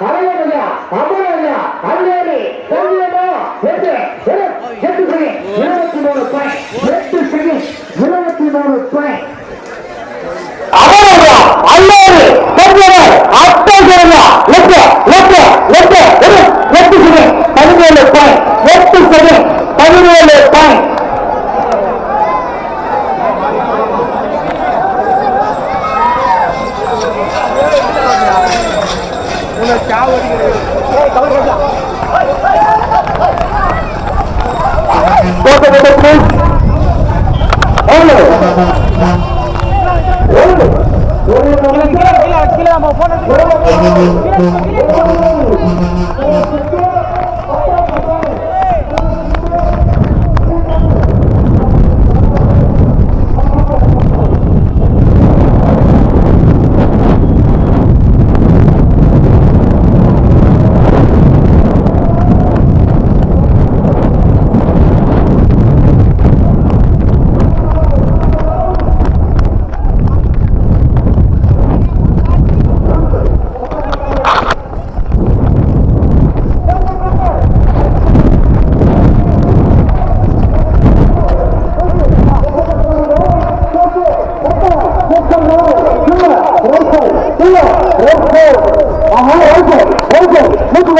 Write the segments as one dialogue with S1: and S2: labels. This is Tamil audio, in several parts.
S1: அரவணையா
S2: அமரணையா அல்லேரி சொல்லியமா எட்டு எட்டு சரி ¡Vámonos! ¡Vámonos!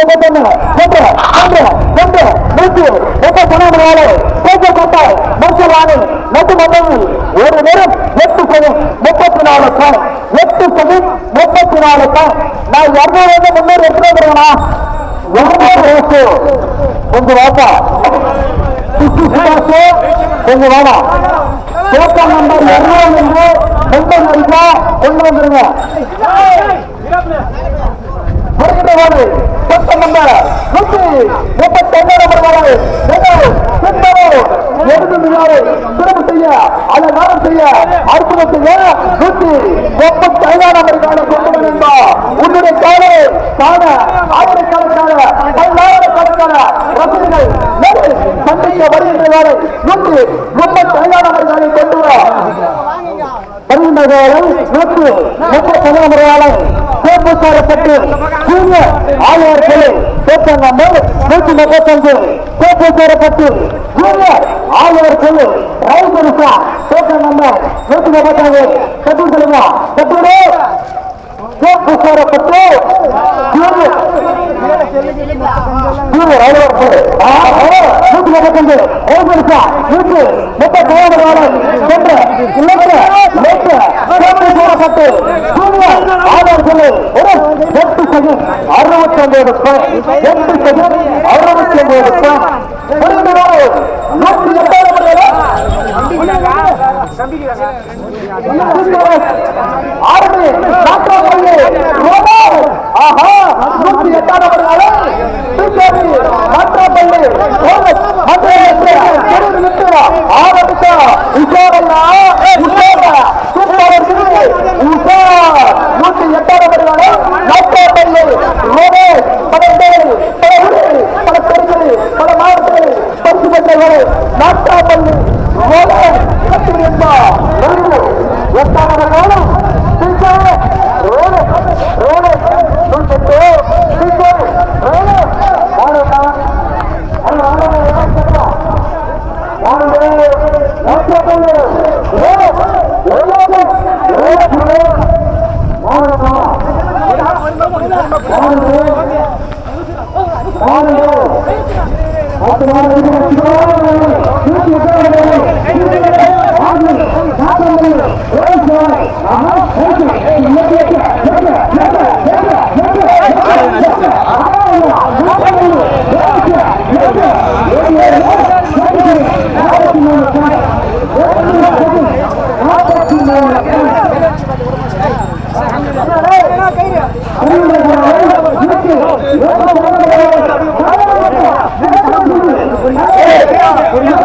S2: எவ்வளவு? எவ்வளவு? ஒரு நேரம் எட்டு செகண்ட் முப்பத்தி நாலு பாயிண்ட் எட்டு செகண்ட் முப்பத்தி நாலு பாயிண்ட் நான் இருநூறு வந்து முன்னூறு எத்தனை வந்துருக்கா கொஞ்சம் வாப்பா. கொஞ்சம் வாடா டோக்கன் நம்பர் இருநூறு என்று கொண்டு வந்துருங்க வருகின்ற வாடு டோக்கன் நம்பர் நூற்றி முப்பத்தி ஒன்று நம்பர் வாடு சிறப்பு செய்ய அதை செய்ய அற்புதம் செய்ய நூற்றி முப்பத்தி ஐந்தாம் நம்பருக்கான கொண்டு வந்தா உன்னுடைய காலை காண ஆயிரக்கணக்கான பல்லாயிரக்கணக்கான ரசிகர்கள் சந்திக்க வருகின்ற வேலை நூற்றி முப்பத்தி ஐந்தாம் நம்பருக்கான கொண்டு வர வருகின்ற வேலை முப்பத்தி ஐந்தாம் சேப்பு சாரப்பட்டு கிளை டோக்கன் நம்பர் நூற்றி முப்பத்தஞ்சு. சேப்பு சாரப்பட்டு ஜூனியர் ஆயிரம் கிளை ரயில் பெருசா டோக்கன் நம்பர் நூற்றி முப்பத்தஞ்சு. கட்டு சொல்லுங்க கட்டுடு சேப்பு சாரப்பட்டு ஜூனியர். ஜூனியர் ஆயிரம் கிளை நூற்றி முப்பத்தஞ்சு. ரயில் பெருசா நூற்றி முப்பத்தி ஏழு சென்ற இலக்க இலக்க சேப்பு சாரப்பட்டு ஜூனியர் ஆதார் சொல்லு ஒரு எட்டு செகண்ட் அறுபத்தி ஒன்பது எட்டு அறுபத்தி ஒன்பது நூற்றி ஆறு ஆஹா நூற்றி Vitória! Por isso,